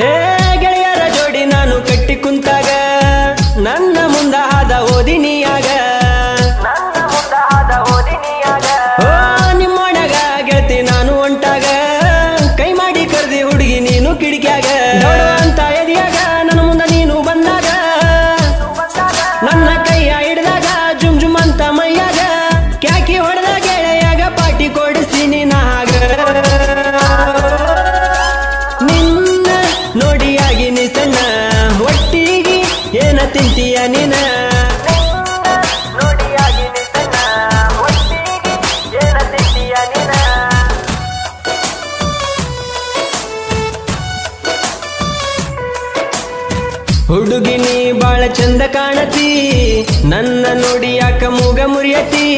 ಹೇ ಗೆಳೆಯರ ಜೋಡಿ ನಾನು ಕಟ್ಟಿ ಕುಂತಾಗ, ನನ್ನ ಮುಂದ ಆದ ಓದಿನಿಯಾಗ ಓ, ನಿಮ್ಮೊಳಗ ಗೆಳತಿ ನಾನು ಒಂಟಾಗ, ಕೈ ಮಾಡಿ ಕರೆದಿ ಹುಡುಗಿ ನೀನು ಕಿಡಿಕ್ಯಾಗ. ಅಂತ ಎದಿಯಾಗ, ನನ್ನ ಮುಂದ ನೀನು ಬಂದಾಗ, ನನ್ನ ಕೈಯ ಏನ ತಿಂತೀಯ ನೀನ? ಹುಡುಗಿನಿ ಬಾಳ ಚಂದ ಕಾಣತಿ ನನ್ನ ನೋಡಿ ಯಾಕ ಮೂಗ ಮುರಿಯತಿ?